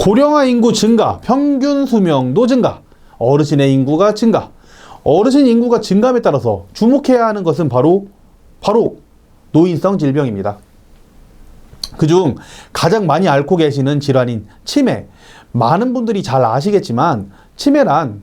고령화 인구 증가, 평균 수명도 증가, 어르신의 인구가 증가. 어르신 인구가 증감에 따라서 주목해야 하는 것은 바로 바로 노인성 질병입니다. 그중 가장 많이 앓고 계시는 질환인 치매. 많은 분들이 잘 아시겠지만 치매란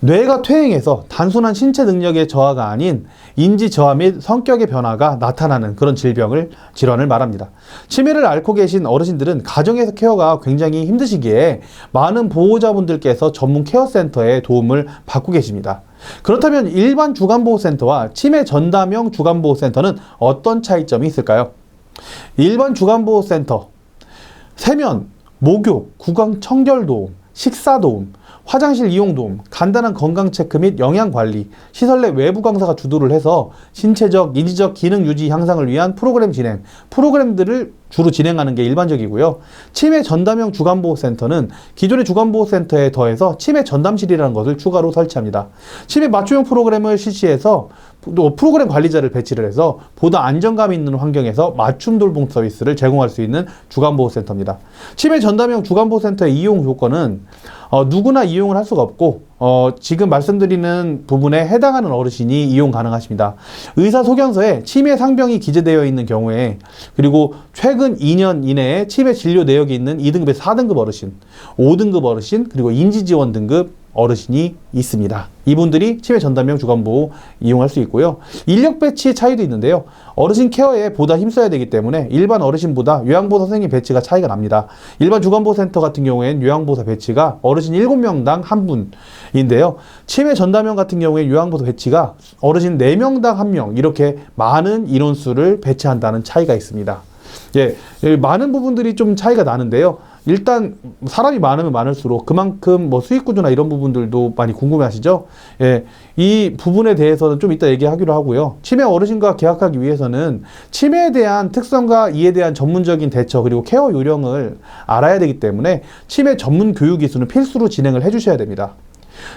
뇌가 퇴행해서 단순한 신체 능력의 저하가 아닌 인지 저하 및 성격의 변화가 나타나는 그런 질병을 질환을 말합니다. 치매를 앓고 계신 어르신들은 가정에서 케어가 굉장히 힘드시기에 많은 보호자분들께서 전문 케어센터의 도움을 받고 계십니다. 그렇다면 일반 주간보호센터와 치매 전담형 주간보호센터는 어떤 차이점이 있을까요? 일반 주간보호센터 세면, 목욕, 구강 청결 도움, 식사 도움, 화장실 이용 도움, 간단한 건강 체크 및 영양 관리, 시설 내 외부 강사가 주도를 해서 신체적, 인지적 기능 유지 향상을 위한 프로그램 진행, 프로그램들을 주로 진행하는 게 일반적이고요. 치매 전담형 주간보호센터는 기존의 주간보호센터에 더해서 치매 전담실이라는 것을 추가로 설치합니다. 치매 맞춤형 프로그램을 실시해서 또 프로그램 관리자를 배치를 해서 보다 안정감 있는 환경에서 맞춤 돌봄 서비스를 제공할 수 있는 주간보호센터입니다. 치매 전담형 주간보호센터의 이용 요건은 어, 누구나 이용을 할 수가 없고 어, 지금 말씀드리는 부분에 해당하는 어르신이 이용 가능하십니다. 의사 소견서에 치매 상병이 기재되어 있는 경우에 그리고 최근 2년 이내에 치매 진료 내역이 있는 2등급에서 4등급 어르신, 5등급 어르신 그리고 인지 지원 등급 어르신이 있습니다. 이분들이 치매 전담형 주간보호 이용할 수 있고요. 인력 배치 차이도 있는데요. 어르신 케어에 보다 힘써야 되기 때문에 일반 어르신보다 요양보호 선생님 배치가 차이가 납니다. 일반 주간보호센터 같은 경우에는 요양보호사 배치가 어르신 7명당 한 분인데요. 치매 전담형 같은 경우에 요양보호사 배치가 어르신 4명당 한 명 이렇게 많은 인원수를 배치한다는 차이가 있습니다. 예, 예, 많은 부분들이 좀 차이가 나는데요. 일단 사람이 많으면 많을수록 그만큼 뭐 수익 구조나 이런 부분들도 많이 궁금해하시죠? 예, 이 부분에 대해서는 좀 이따 얘기하기로 하고요. 치매 어르신과 계약하기 위해서는 치매에 대한 특성과 이에 대한 전문적인 대처 그리고 케어 요령을 알아야 되기 때문에 치매 전문 교육 기술은 필수로 진행을 해주셔야 됩니다.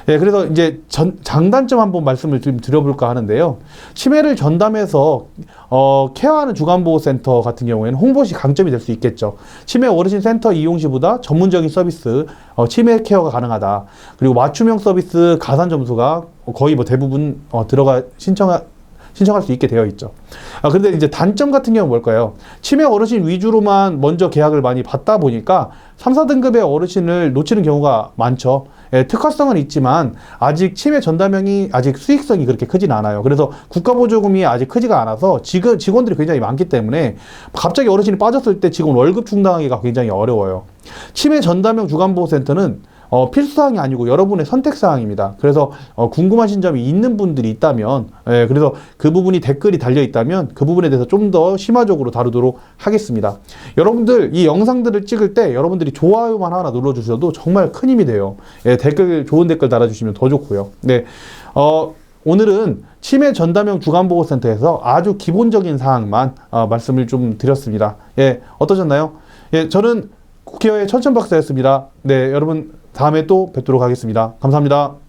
예, 그래서 이제 전, 장단점 한번 말씀을 좀 드려볼까 하는데요. 치매를 전담해서 어, 케어하는 주간보호센터 같은 경우에는 홍보시 강점이 될 수 있겠죠. 치매 어르신 센터 이용 시보다 전문적인 서비스, 어, 치매 케어가 가능하다. 그리고 맞춤형 서비스 가산 점수가 거의 뭐 대부분 어, 들어가 신청하 신청할 수 있게 되어 있죠. 아, 근데 이제 단점 같은 경우는 뭘까요? 치매 어르신 위주로만 먼저 계약을 많이 받다 보니까 3, 4등급의 어르신을 놓치는 경우가 많죠. 예, 특화성은 있지만 아직 치매 전담형이 아직 수익성이 그렇게 크진 않아요. 그래서 국가 보조금이 아직 크지가 않아서 지금 직원들이 굉장히 많기 때문에 갑자기 어르신이 빠졌을 때 직원 월급 충당하기가 굉장히 어려워요. 치매 전담형 주간보호센터는 어, 필수사항이 아니고 여러분의 선택사항입니다. 그래서 어, 궁금하신 점이 있는 분들이 있다면, 예, 그래서 그 부분이 댓글이 달려 있다면 그 부분에 대해서 좀 더 심화적으로 다루도록 하겠습니다. 여러분들 이 영상들을 찍을 때 여러분들이 좋아요만 하나 눌러주셔도 정말 큰 힘이 돼요. 예, 댓글 좋은 댓글 달아주시면 더 좋고요. 네, 어, 오늘은 치매 전담형 주간보호센터에서 아주 기본적인 사항만 어, 말씀을 좀 드렸습니다. 예, 어떠셨나요? 예, 저는 국회의원 천천 박사였습니다. 네, 여러분 다음에 또 뵙도록 하겠습니다. 감사합니다.